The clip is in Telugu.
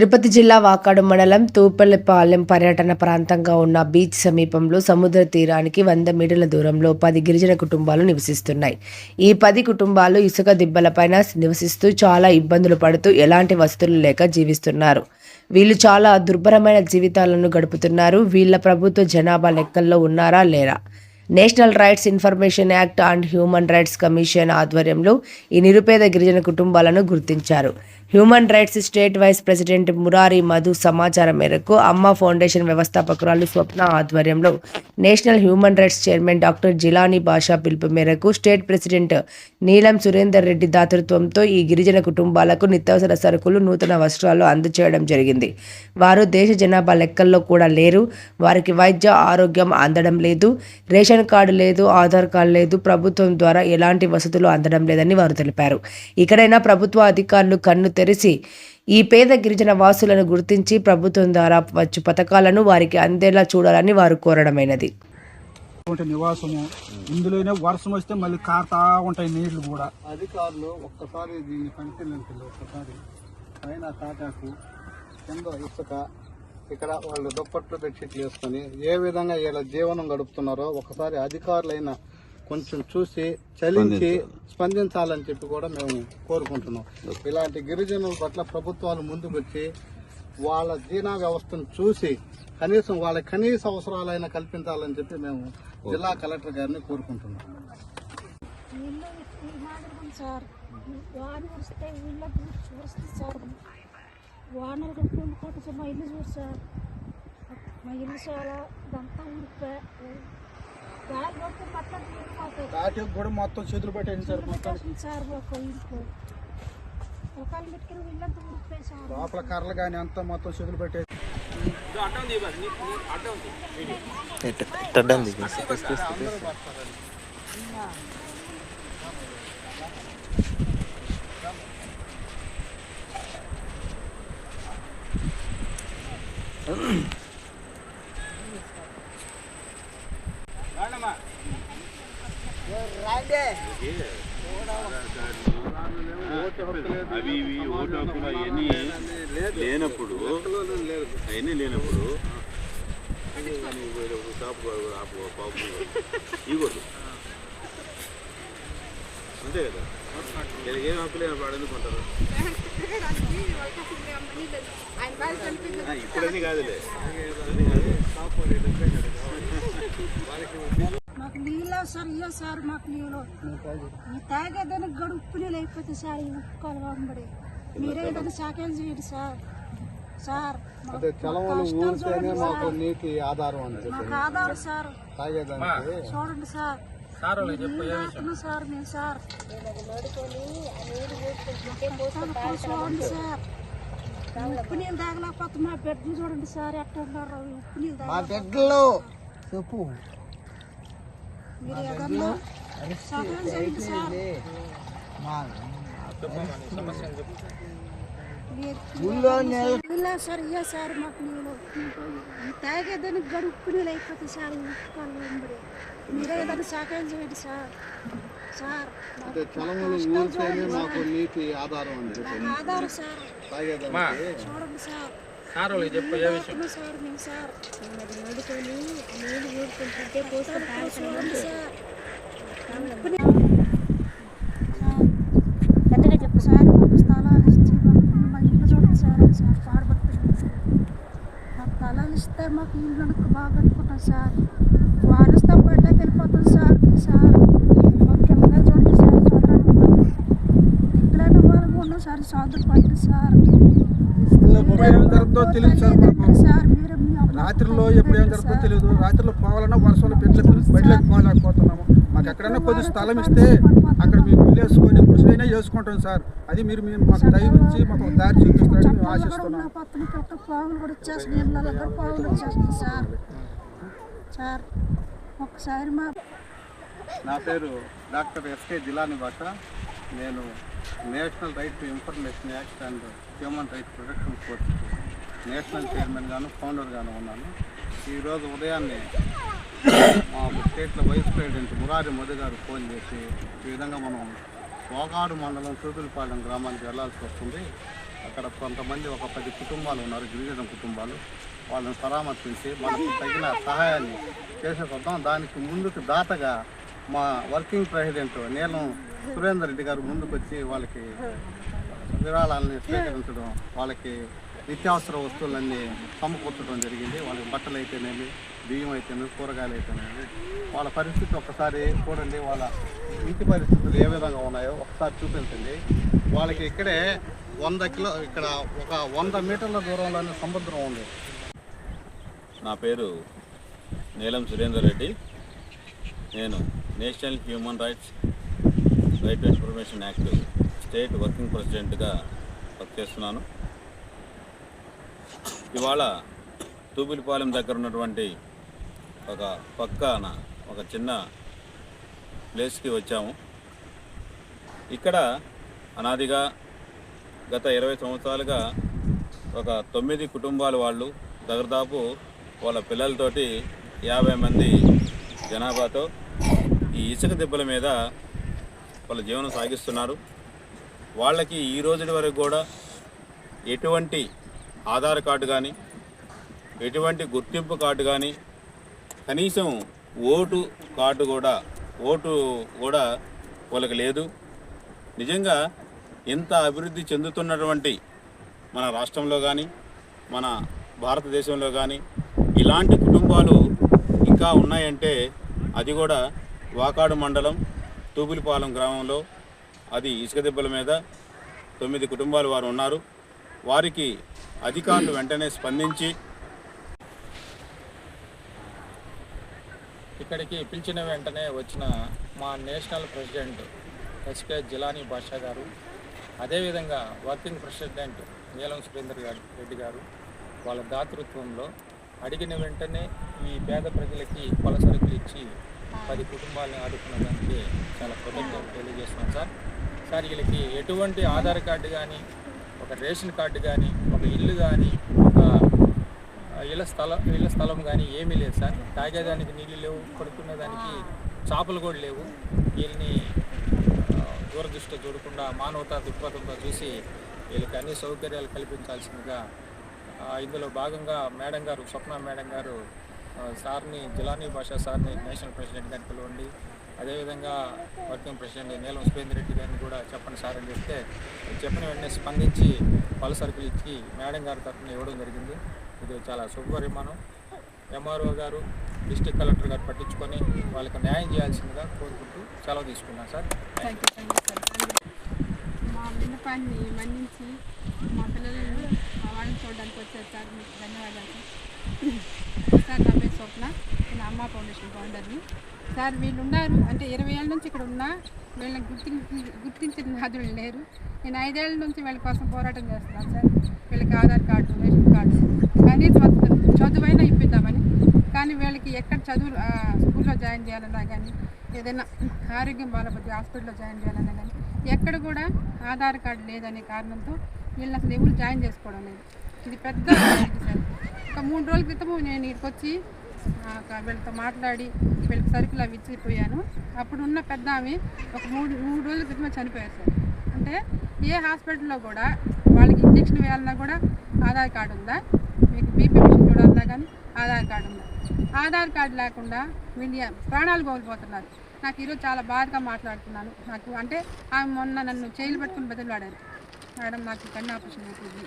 తిరుపతి జిల్లా వాకాడు మండలం తూపల్లిపాలెం పర్యటన ప్రాంతంగా ఉన్న బీచ్ సమీపంలో సముద్ర తీరానికి వంద మీటర్ల దూరంలో పది గిరిజన కుటుంబాలు నివసిస్తున్నాయి. ఈ పది కుటుంబాలు ఇసుక దిబ్బలపైన నివసిస్తూ చాలా ఇబ్బందులు పడుతూ ఎలాంటి వసతులు లేక జీవిస్తున్నారు. వీళ్ళు చాలా దుర్భరమైన జీవితాలను గడుపుతున్నారు. వీళ్ళ ప్రభుత్వ జనాభా లెక్కల్లో ఉన్నారా లేరా? National rights information act and human rights commission ఆధ్వర్యంలో ఈ నిరుపేద గిరిజన కుటుంబాలను గుర్తించారు. Human rights state vice president Murari Madhu సమాచారం మేరకు అమ్మ ఫౌండేషన్ వ్యవస్థాపకురాలు స్వప్న ఆధ్వర్యంలో national human rights chairman doctor Jilani Basha పిలుపు మేరకు స్టేట్ ప్రెసిడెంట్ నీలం సురేందర్ రెడ్డి దాతృత్వంతో ఈ గిరిజన కుటుంబాలకు నిత్యావసర సరుకులు నూతన వస్త్రాలు అందచేయడం జరిగింది. వారు దేశ జనాభా లెక్కల్లో కూడా లేరు. వారికి వైద్య ఆరోగ్యం అందడం లేదు. రేషన్ కార్డు లేదు ఆధార్ కార్డు లేదు ప్రభుత్వం ద్వారా ఎలాంటి వసతులు అందడం లేదని వారు తెలిపారు. ఇకడైనా ప్రభుత్వ అధికారులు కన్ను తెరిచి ఈ పేద గిరిజన వాసులను గుర్తించి ప్రభుత్వం ద్వారా వచ్చు పథకాలను వారికి అందేలా చూడాలని వారు కోరడమైనది. నివాసము ఇందులోనే వర్షం వస్తే మళ్ళీ కారుతా ఉంటాయి నీళ్ళు కూడా. అధికారులు ఒక్కసారి దీన్ని ఒక్కసారి పైన తాటాకు కింద ఇసుక ఇక్కడ వాళ్ళు దుప్పట్లు బెడ్షీట్లు వేసుకొని ఏ విధంగా ఇలా జీవనం గడుపుతున్నారో ఒకసారి అధికారులైన కొంచెం చూసి చలించి స్పందించాలని చెప్పి కూడా మేము కోరుకుంటున్నాం. ఇలాంటి గిరిజనుల పట్ల ప్రభుత్వాలు ముందుకు వచ్చి వాళ్ళ జీనా వ్యవస్థను చూసి కనీసం వాళ్ళ కనీస అవసరాలైనా కల్పించాలని చెప్పి మేము జిల్లా కలెక్టర్ గారిని కోరుకుంటున్నాం. వస్తే సార్. వానలు కొట్టుకుని కొట్టుకు మా ఇల్లు చూడు సార్. మా ఇల్లు చాలా ఇదంతా గాలి కొట్టి మొత్తం కూడా మొత్తం చేతులు పెట్టేసి సార్ మొత్తం. సార్ ఒక ఇంట్లో. ఒకళ్ళు పెట్టుకుని ఇల్లంతా సార్. లోపల కర్రలు కానీ అంతా మొత్తం చేతులు పెట్టేసి అవి ఇవి ఓటు హక్కులు అవన్నీ లేనప్పుడు అవన్నీ లేనప్పుడు ఇవ్వదు అంతే కదా. వీళ్ళకి ఏం హక్కు లేనప్పుడు వాడు కాదులే మాకు నీళ్ళు సార్ ఇయ్య సార్ మాకు నీళ్ళు ఈ తాగేదానికి గడు ఉప్పు నీళ్ళు అయిపోతే సార్ ఈ ఉప్పు కలవంబడి మీరే ఏదైనా చేయండి సార్. సార్ అదే చలవలు ఊరితేనే మాకు. నీటి ఆధారం అని చెప్పి మాకు ఆధార్ సార్. తాగేదానికి. చూడండి సార్. సార్ మేము సార్ చూడండి సార్. ఉప్పు నీళ్ళు తాగలేకపోతే మా బెడ్లు చూడండి సార్ ఎట్లా ఉన్నారు ఉప్పు నీళ్ళు చెప్పు. మీరు ఏదన్నా సహాయం చేయండి సార్. సార్ ఇయ్య సార్ మాకు తాగేదానికి గడు ఉప్పు నీళ్ళు అయిపోతే సార్ ఈ ఉప్పు కాలు వెంబడి మీరే ఏదైనా సహాయం చేయండి సార్. సార్ మాకు అదే చలవలు ఊరితేనే మాకు నీటి ఆధారం నాకు ఆధారం సార్. తాగేదానికి చూడండి సార్. సార్ వాళ్ళు చెప్పు సార్ మేము సార్. నడుకొని నీళ్ళు ఊరుకుంటుంటే చూడండి సార్ ఉప్పు నీ- సార్, గట్టిగా చెప్పు సార్ మాకు స్థలాలు ఇచ్చి మాకు మా ఇల్లు చూడండి సార్ సార్ పాడబడుతుంది మాకు స్థలాలు ఇస్తే ఇల్లు బాగా అనుకుంటాం సార్ వారిస్తే బయటకు వెళ్ళిపోతాం సార్ సార్ ముఖ్యంగా చూడండి సార్ చదరండి ఎక్కడైనా వాళ్ళకు ఉన్నాం సార్ చదువు పట్టి సార్ సార్ మీరు రాత్రిలో ఎప్పుడు ఏం జరుగుతుందో తెలియదు రాత్రిలో పోవాలన్నా వర్షంలో పెట్టలేదు బయటలోకి పోలేకపోతున్నాము. మాకు ఎక్కడైనా కొద్ది స్థలం ఇస్తే అక్కడ మేము వేసుకొని కృషి వేసుకుంటాం సార్. అది మీరు మేము మాకు దయవించి మాకు దారి చూపిస్తారని మేము ఆశిస్తున్నాం. పక్కన పెట్ట పావులు కూడా వచ్చేస్తున్నాయి. ఇళ్ళలో కూడా పావులు వచ్చేస్తున్నాయి సార్. సార్ ఒకసారి మా నా పేరు డాక్టర్ ఎస్కే జిలాని భాష నేను national right to information act and human rights protection force national chairman గాను ఫౌండర్ గాను ఉన్నాను ఈరోజు ఉదయాన్నే మా స్టేట్లో వైస్ ప్రెసిడెంట్ మురారి మోదీ గారు ఫోన్ చేసి ఈ విధంగా మనం పోగాడు మండలం సూతులపాలెం గ్రామానికి వెళ్ళాల్సి వస్తుంది. అక్కడ కొంతమంది ఒక పది కుటుంబాలు ఉన్నారు గిరిజన కుటుంబాలు. వాళ్ళని పరామర్శించి మనకు తగిన సహాయాన్ని చేసేకొద్దాం దానికి ముందుకు దాతగా మా వర్కింగ్ ప్రెసిడెంట్ నీలం సురేందర్ రెడ్డి గారు ముందుకు వచ్చి వాళ్ళకి విరాళాలని స్వీకరించడం వాళ్ళకి నిత్యావసర వస్తువులన్నీ సమకూర్చడం జరిగింది. వాళ్ళకి బట్టలు అయితేనేమి బియ్యం అయితేనే కూరగాయలు అయితేనే వాళ్ళ పరిస్థితి ఒకసారి చూడండి వాళ్ళ ఇంటి పరిస్థితులు ఏ విధంగా ఉన్నాయో ఒకసారి చూపించండి. వాళ్ళకి ఇక్కడే వంద కిలో ఇక్కడ ఒక వంద మీటర్ల దూరంలోనే సముద్రం ఉంది. నా పేరు నీలం సురేందర్ రెడ్డి. నేను national human rights right information act state working ప్రెసిడెంట్గా వర్క్ చేస్తున్నాను. ఇవాళ తూపిలిపాలెం దగ్గర ఉన్నటువంటి ఒక పక్కన ఒక చిన్న ప్లేస్కి వచ్చాము. ఇక్కడ అనాదిగా గత ఇరవై సంవత్సరాలుగా ఒక తొమ్మిది కుటుంబాల వాళ్ళు దగ్గరదాపు వాళ్ళ పిల్లలతోటి యాభై మంది జనాభాతో ఈ ఇసుక దెబ్బల మీద వాళ్ళ జీవనం సాగిస్తున్నారు. వాళ్ళకి ఈ రోజుటి వరకు కూడా ఎటువంటి ఆధార్ కార్డు కానీ ఎటువంటి గుర్తింపు కార్డు కానీ కనీసం ఓటు కార్డు కూడా ఓటు కూడా వాళ్ళకి లేదు నిజంగా ఇంత అభివృద్ధి చెందుతున్నటువంటి మన రాష్ట్రంలో కానీ మన భారతదేశంలో కానీ ఇలాంటి కుటుంబాలు ఇంకా ఉన్నాయంటే అది కూడా వాకాడు మండలం తూపులిపాలెం గ్రామంలో. అది ఇసుక దెబ్బల మీద తొమ్మిది కుటుంబాలు వారు ఉన్నారు. వారికి అధికారులు వెంటనే స్పందించి ఇక్కడికి పిలిచిన వెంటనే వచ్చిన మా national president SK Jilani Basha గారు అదేవిధంగా వర్కింగ్ ప్రెసిడెంట్ నీలం సురేందర్ గారు రెడ్డి గారు వాళ్ళ దాతృత్వంలో అడిగిన వెంటనే ఈ పేద ప్రజలకి పలసరుకులు ఇచ్చి పది కుటుంబాలను ఆదుకున్న దానికి చాలా కృతజ్ఞతలు తెలియజేస్తున్నాం సార్. సార్ వీళ్ళకి ఎటువంటి ఆధార్ కార్డు కానీ ఒక రేషన్ కార్డు కానీ ఒక ఇల్లు కానీ నీళ్ళ స్థలం నీళ్ళ స్థలం కానీ ఏమీ లేదు సార్. తాగేదానికి నీళ్ళు లేవు పడుకునే దానికి చేపలు కూడా లేవు. వీళ్ళని దూరదృష్టి చూడకుండా మానవతా దృక్పథంతో చూసి వీళ్ళకి అన్ని సౌకర్యాలు కల్పించాల్సిందిగా ఇందులో భాగంగా మేడం గారు స్వప్న మేడం గారు సార్ని జిలానీ భాషా సార్ని నేషనల్ ప్రెసిడెంట్ గారిని పిలవండి. అదేవిధంగా వర్కింగ్ ప్రెసిడెంట్ నీలం సురేందర్ రెడ్డి గారిని కూడా చెప్పండి సార్ అని చెప్తే చెప్పిన వెంటనే స్పందించి పలు సరుకులు ఇచ్చి మేడం గారి తరఫున ఇవ్వడం జరిగింది. ఇది చాలా శుభపరిమాణం. ఎంఆర్ఓ గారు డిస్టిక్ కలెక్టర్ గారు పట్టించుకొని వాళ్ళకి న్యాయం చేయాల్సిందిగా కోరుకుంటూ సెలవు తీసుకున్నాను sir. Thank you thank you మా విన్నపాన్ని మన్నించి మా పిల్లలను మా వాళ్ళని చూడడానికి వచ్చారు సార్. మీకు ధన్యవాదాలు సార్. సార్ నా పేరు స్వప్న. నేను అమ్మ ఫౌండేషన్ ఫౌండర్ని. సార్ వీళ్ళు ఉన్నారు అంటే ఇరవై ఏళ్ళ నుంచి ఇక్కడ ఉన్నా వీళ్ళని గుర్తించి గుర్తించిన నాదులు లేరు. నేను ఐదేళ్ళ నుంచి వీళ్ళ కోసం పోరాటం చేస్తున్నాను సార్. వీళ్ళకి ఆధార్ కార్డు రేషన్ కార్డు. కానీ అసలు చదువైనా ఇప్పిద్దామని. కానీ వీళ్ళకి ఎక్కడ చదువు స్కూల్లో జాయిన్ చేయాలన్నా కానీ ఏదైనా ఆరోగ్యం బాగాలేకపోతే హాస్పిటల్లో జాయిన్ చేయాలన్నా కానీ ఎక్కడ కూడా ఆధార్ కార్డు లేదనే కారణంతో వీళ్ళు అసలు ఎవరు జాయిన్ చేసుకోవడం లేదు. ఇది పెద్ద సార్. ఒక మూడు రోజుల క్రితము నేను ఇక్కడికి వచ్చి ఒక వీళ్ళతో మాట్లాడి వీళ్ళకి సరుకులు అవి ఇచ్చిపోయాను. అప్పుడు ఉన్న పెద్ద ఆమె ఒక మూడు మూడు రోజుల క్రితమే చనిపోయారు సార్. అంటే ఏ హాస్పిటల్లో కూడా వాళ్ళకి ఇంజక్షన్ వేయాలన్నా కూడా ఆధార్ కార్డు ఉందా? మీకు బీపీ మిషన్ చూడాలన్నా కానీ ఆధార్ కార్డు ఉందా? ఆధార్ కార్డు లేకుండా వీళ్ళు ప్రాణాలు కోల్పోతున్నారు. నాకు ఈరోజు చాలా బాధగా మాట్లాడుతున్నాను. నాకు అంటే ఆమె మొన్న నన్ను చేయలు పెట్టుకుని బదులాడారు మేడం నాకు కన్ను ఆపరేషన్ అవుతుంది